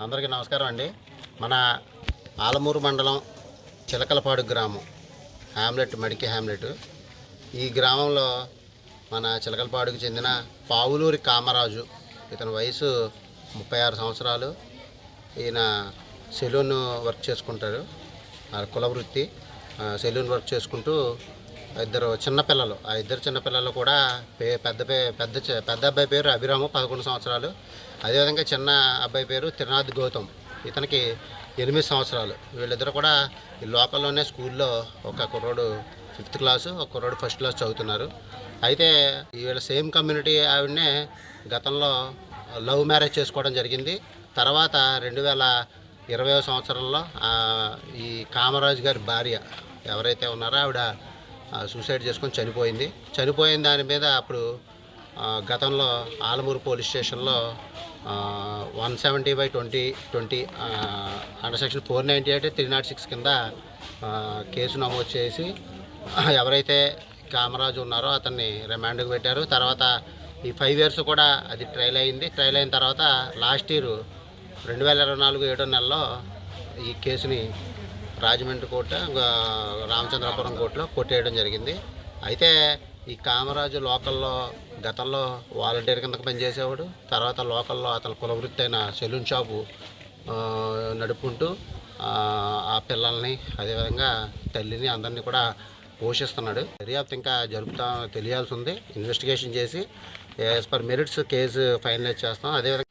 అందరికీ నమస్కారం అండి. మన ఆలమూరు మండలం చిలకలపాడు గ్రామం హ్యామ్లెట్ మడికి హ్యామ్లెట్ ఈ గ్రామంలో మన చిలకలపాడుకు చెందిన పావులూరి కామరాజు ఇతని వయసు ముప్పై ఆరు సంవత్సరాలు. ఈయన సెలూన్ వర్క్ చేసుకుంటారు ఆ కుల వృత్తి ఆ, సెలూన్ వర్క్ చేసుకుంటూ ఇద్దరు చిన్నపిల్లలు ఆ ఇద్దరు చిన్నపిల్లలు కూడా పే పెద్ద పే పెద్ద పెద్ద అబ్బాయి పేరు అభిరాము పదకొండు సంవత్సరాలు. అదేవిధంగా చిన్న అబ్బాయి పేరు తిరునాథ్ గౌతమ్. ఇతనికి ఎనిమిది సంవత్సరాలు. వీళ్ళిద్దరు కూడా ఈ లోకల్లోనే స్కూల్లో ఒక కుర్రోడు ఫిఫ్త్ క్లాసు ఒక కుర్రోడు ఫస్ట్ క్లాస్ చదువుతున్నారు. అయితే వీళ్ళ సేమ్ కమ్యూనిటీ ఆవిడనే గతంలో లవ్ మ్యారేజ్ చేసుకోవడం జరిగింది. తర్వాత రెండు వేల ఇరవై సంవత్సరంలో ఈ కామరాజు గారి భార్య ఎవరైతే ఉన్నారో ఆవిడ సూసైడ్ చేసుకొని చనిపోయింది. చనిపోయిన దాని మీద అప్పుడు గతంలో ఆలమూరు పోలీస్ స్టేషన్లో one seventy by twenty twenty under section four ninety eight three not six కింద కేసు నమోదు చేసి ఎవరైతే కామరాజు ఉన్నారో అతన్ని రిమాండ్కి పెట్టారు. తర్వాత ఈ ఫైవ్ ఇయర్స్ కూడా అది ట్రయల్ అయింది. ట్రయల్ అయిన తర్వాత లాస్ట్ ఇయర్ రెండు వేల ఇరవై నాలుగు ఏడో నెలలో ఈ కేసుని రాజమండ్రి కోట రామచంద్రపురం కోర్టులో కొట్టేయడం జరిగింది. అయితే ఈ కామరాజు లోకల్లో గతంలో వాలంటీర్ కింద పనిచేసేవాడు తర్వాత లోకల్లో అతని కులవృత్తి అయిన సెలూన్ షాపు నడుపుకుంటూ ఆ, ఆ పిల్లల్ని అదేవిధంగా తల్లిని అందరినీ కూడా పోషిస్తున్నాడు. దర్యాప్తు ఇంకా జరుపుతా తెలియాల్సి ఉంది. ఇన్వెస్టిగేషన్ చేసి as per merits case finalise చేస్తాం. అదేవిధంగా